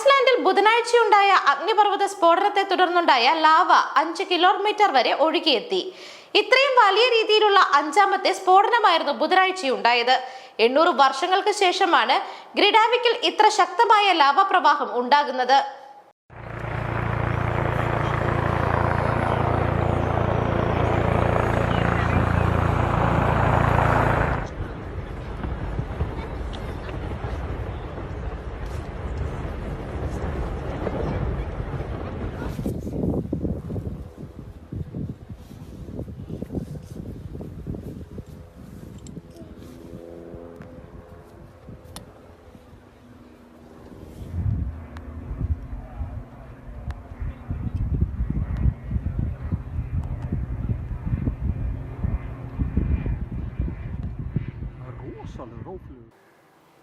ഐസ്ലാൻഡിൽ ബുധനാഴ്ചയുണ്ടായ അഗ്നിപർവത സ്ഫോടനത്തെ തുടർന്നുണ്ടായ ലാവ അഞ്ച് കിലോമീറ്റർ വരെ ഒഴുകിയെത്തി. ഇത്രയും വലിയ രീതിയിലുള്ള അഞ്ചാമത്തെ സ്ഫോടനമായിരുന്നു ബുധനാഴ്ചയുണ്ടായത്. എണ്ണൂറ് വർഷങ്ങൾക്ക് ശേഷമാണ് ഗ്രിഡാവിക്കിൽ ഇത്ര ശക്തമായ ലാവ പ്രവാഹം ഉണ്ടാകുന്നത്.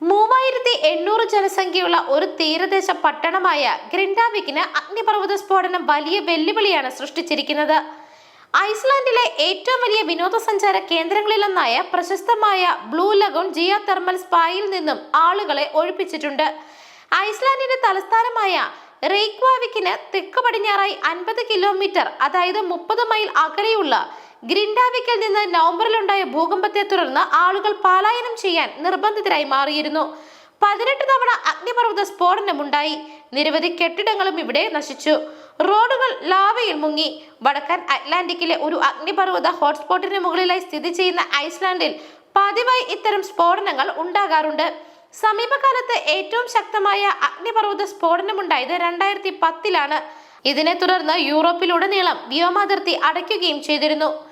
മൂവായിരത്തി എണ്ണൂറ് ജനസംഖ്യയുള്ള ഒരു തീരദേശ പട്ടണമായ ഗ്രിൻഡാവിക്കിന് അഗ്നിപർവത സ്ഫോടനം വലിയ വെല്ലുവിളിയാണ് സൃഷ്ടിച്ചിരിക്കുന്നത്. ഐസ്ലാൻഡിലെ ഏറ്റവും വലിയ വിനോദസഞ്ചാര കേന്ദ്രങ്ങളിലൊന്നായ പ്രശസ്തമായ ബ്ലൂ ലഗോൺ ജിയോ തെർമൽ സ്പായിൽ നിന്നും ആളുകളെ ഒഴിപ്പിച്ചിട്ടുണ്ട്. ഐസ്ലാൻഡിന്റെ തലസ്ഥാനമായ റെയ്ക്വാവിക്കിന് തെക്ക് പടിഞ്ഞാറായി അൻപത് കിലോമീറ്റർ അതായത് മുപ്പത് മൈൽ അകലെയുള്ള ഗ്രിൻഡാവിക്കിൽ നിന്ന് നവംബറിലുണ്ടായ ഭൂകമ്പത്തെ തുടർന്ന് ആളുകൾ പലായനം ചെയ്യാൻ നിർബന്ധിതരായി മാറിയിരുന്നു. പതിനെട്ട് തവണ അഗ്നിപർവത സ്ഫോടനമുണ്ടായി. നിരവധി കെട്ടിടങ്ങളും ഇവിടെ നശിച്ചു. റോഡുകൾ ലാവയിൽ മുങ്ങി. വടക്കൻ അറ്റ്ലാന്റിക്കിലെ ഒരു അഗ്നിപർവത ഹോട്ട്സ്പോട്ടിന് മുകളിലായി സ്ഥിതി ചെയ്യുന്ന ഐസ്ലാൻഡിൽ പതിവായി ഇത്തരം സ്ഫോടനങ്ങൾ ഉണ്ടാകാറുണ്ട്. സമീപകാലത്ത് ഏറ്റവും ശക്തമായ അഗ്നിപർവത സ്ഫോടനമുണ്ടായത് രണ്ടായിരത്തി പത്തിലാണ്. ഇതിനെ തുടർന്ന് യൂറോപ്പിലുടനീളം വ്യോമാതിർത്തി അടയ്ക്കുകയും ചെയ്തിരുന്നു.